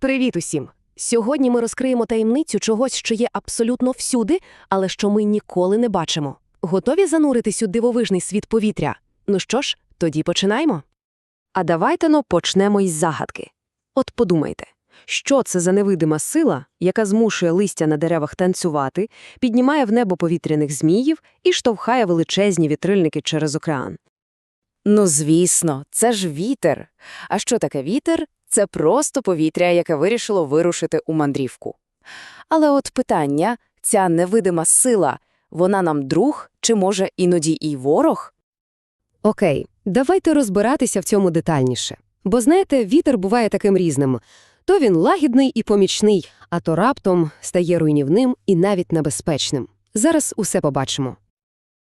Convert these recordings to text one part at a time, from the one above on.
Привіт усім! Сьогодні ми розкриємо таємницю чогось, що є абсолютно всюди, але що ми ніколи не бачимо. Готові зануритись у дивовижний світ повітря? Ну що ж, тоді починаємо. А давайте но почнемо із загадки. От подумайте, що це за невидима сила, яка змушує листя на деревах танцювати, піднімає в небо повітряних зміїв і штовхає величезні вітрильники через океан? Ну, звісно, це ж вітер. А що таке вітер? Це просто повітря, яке вирішило вирушити у мандрівку. Але от питання, ця невидима сила, вона нам друг чи, може, іноді і ворог? Окей, давайте розбиратися в цьому детальніше. Бо, знаєте, вітер буває таким різним. То він лагідний і помічний, а то раптом стає руйнівним і навіть небезпечним. Зараз усе побачимо.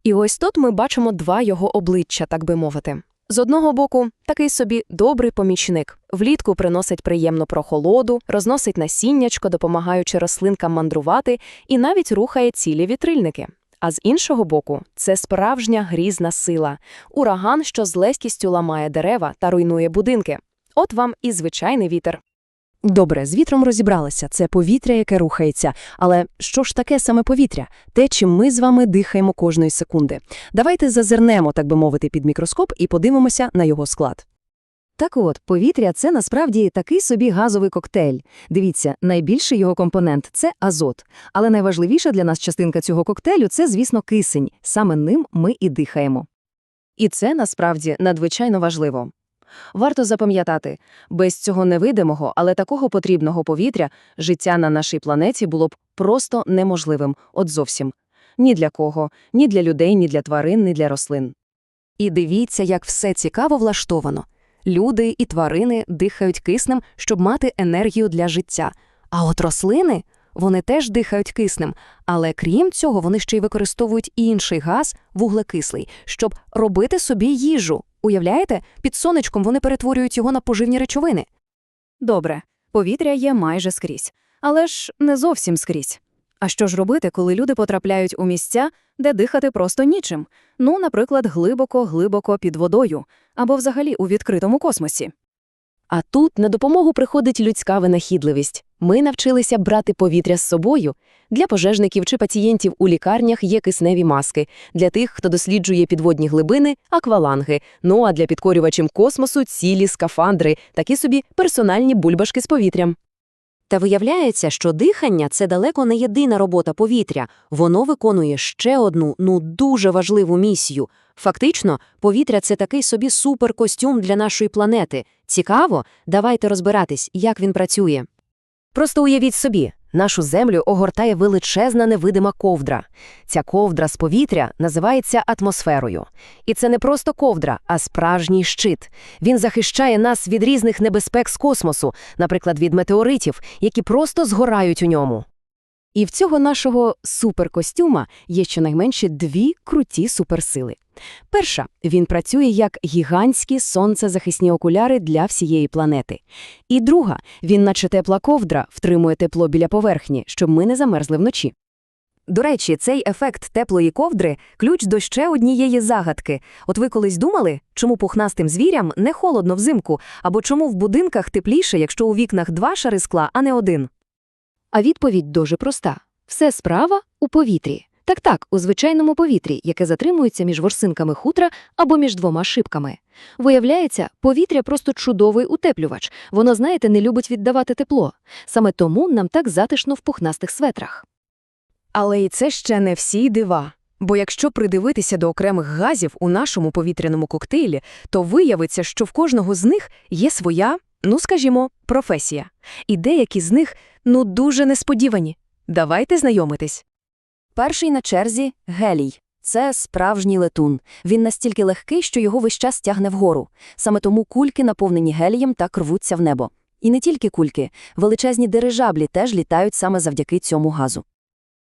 І ось тут ми бачимо два його обличчя, так би мовити. З одного боку, такий собі добрий помічник. Влітку приносить приємну прохолоду, розносить насіннячко, допомагаючи рослинкам мандрувати, і навіть рухає цілі вітрильники. А з іншого боку, це справжня грізна сила, ураган, що з легкістю ламає дерева та руйнує будинки. От вам і звичайний вітер. Добре, з вітром розібралися. Це повітря, яке рухається. Але що ж таке саме повітря? Те, чим ми з вами дихаємо кожної секунди. Давайте зазирнемо, так би мовити, під мікроскоп і подивимося на його склад. Так от, повітря – це насправді такий собі газовий коктейль. Дивіться, найбільший його компонент – це азот. Але найважливіша для нас частинка цього коктейлю – це, звісно, кисень. Саме ним ми і дихаємо. І це насправді надзвичайно важливо. Варто запам'ятати, без цього невидимого, але такого потрібного повітря життя на нашій планеті було б просто неможливим, от зовсім. Ні для кого, ні для людей, ні для тварин, ні для рослин. І дивіться, як все цікаво влаштовано. Люди і тварини дихають киснем, щоб мати енергію для життя. А от рослини, вони теж дихають киснем, але крім цього, вони ще й використовують інший газ, вуглекислий, щоб робити собі їжу. Уявляєте, під сонечком вони перетворюють його на поживні речовини. Добре, повітря є майже скрізь. Але ж не зовсім скрізь. А що ж робити, коли люди потрапляють у місця, де дихати просто нічим? Ну, наприклад, глибоко-глибоко під водою, або взагалі у відкритому космосі. А тут на допомогу приходить людська винахідливість. Ми навчилися брати повітря з собою. Для пожежників чи пацієнтів у лікарнях є кисневі маски, для тих, хто досліджує підводні глибини – акваланги, ну а для підкорювачів космосу – цілі скафандри, такі собі персональні бульбашки з повітрям. Та виявляється, що дихання – це далеко не єдина робота повітря. Воно виконує ще одну, ну дуже важливу місію. Фактично, повітря – це такий собі суперкостюм для нашої планети. Цікаво? Давайте розбиратись, як він працює. Просто уявіть собі, нашу землю огортає величезна невидима ковдра. Ця ковдра з повітря називається атмосферою. І це не просто ковдра, а справжній щит. Він захищає нас від різних небезпек з космосу, наприклад, від метеоритів, які просто згорають у ньому. І в цього нашого суперкостюма є щонайменше дві круті суперсили. Перша – він працює як гігантські сонцезахисні окуляри для всієї планети. І друга – він, наче тепла ковдра, втримує тепло біля поверхні, щоб ми не замерзли вночі. До речі, цей ефект теплої ковдри – ключ до ще однієї загадки. От ви колись думали, чому пухнастим звірям не холодно взимку, або чому в будинках тепліше, якщо у вікнах два шари скла, а не один? А відповідь дуже проста. Все справа у повітрі. Так-так, у звичайному повітрі, яке затримується між ворсинками хутра або між двома шибками. Виявляється, повітря просто чудовий утеплювач. Воно, знаєте, не любить віддавати тепло. Саме тому нам так затишно в пухнастих светрах. Але і це ще не всі дива. Бо якщо придивитися до окремих газів у нашому повітряному коктейлі, то виявиться, що в кожного з них є своя, ну скажімо, професія. І деякі з них, ну, дуже несподівані. Давайте знайомитись. Перший на черзі – гелій. Це справжній летун. Він настільки легкий, що його весь час тягне вгору. Саме тому кульки, наповнені гелієм, так рвуться в небо. І не тільки кульки. Величезні дирижаблі теж літають саме завдяки цьому газу.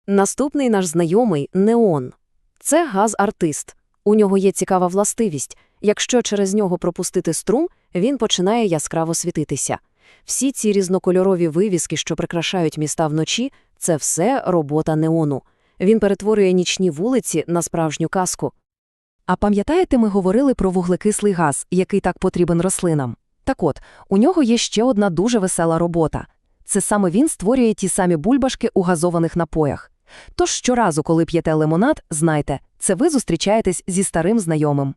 Наступний наш знайомий – неон. Це газ-артист. У нього є цікава властивість. Якщо через нього пропустити струм, він починає яскраво світитися. Всі ці різнокольорові вивіски, що прикрашають міста вночі, це все робота неону. Він перетворює нічні вулиці на справжню казку. А пам'ятаєте, ми говорили про вуглекислий газ, який так потрібен рослинам? Так от, у нього є ще одна дуже весела робота Це саме він створює ті самі бульбашки у газованих напоях. Тож щоразу, коли п'єте лимонад, знайте, це ви зустрічаєтесь зі старим знайомим.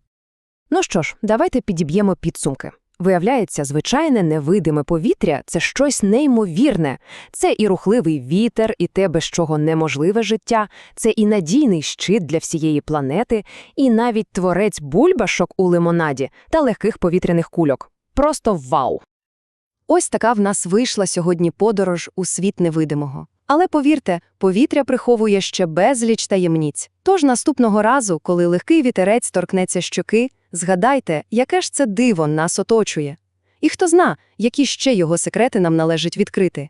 Ну що ж, давайте підіб'ємо підсумки. Виявляється, звичайне невидиме повітря – це щось неймовірне. Це і рухливий вітер, і те, без чого неможливе життя, це і надійний щит для всієї планети, і навіть творець бульбашок у лимонаді та легких повітряних кульок. Просто вау! Ось така в нас вийшла сьогодні подорож у світ невидимого. Але повірте, повітря приховує ще безліч таємниць. Тож наступного разу, коли легкий вітерець торкнеться щоки, згадайте, яке ж це диво нас оточує. І хто зна, які ще його секрети нам належить відкрити.